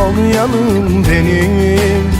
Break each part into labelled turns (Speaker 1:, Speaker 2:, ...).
Speaker 1: Sol yanım benim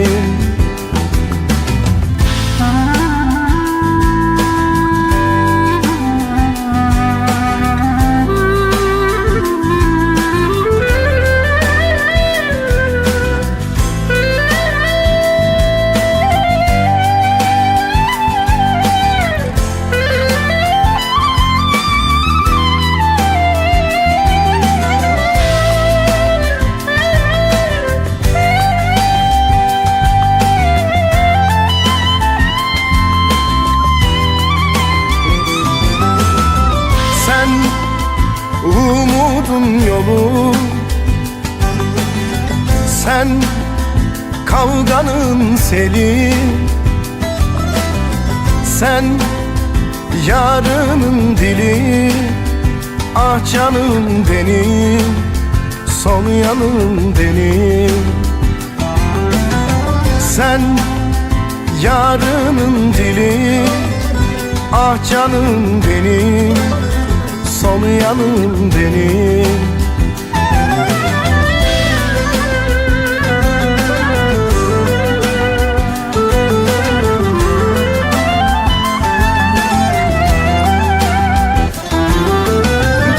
Speaker 1: umudun yolu. Sen kavganın seli. Sen yarının dili. Ah canım benim Sol yanım benim. Sen yarının dili. Ah canım benim Sol yanım benim.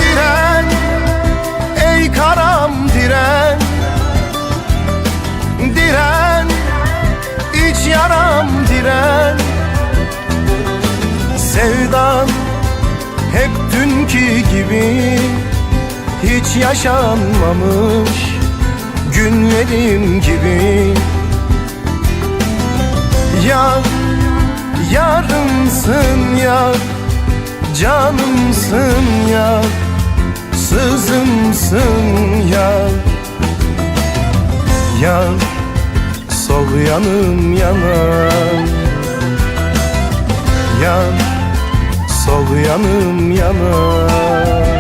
Speaker 1: Diren ey karam diren. Diren iç yaram diren. Sevdan hep dünkü gibi Hiç yaşanmamış günlerim gibi. Ya yarımsın ya Canımsın ya Sızımsın ya. Ya sol yanım yanar. Yan sol yanım yanar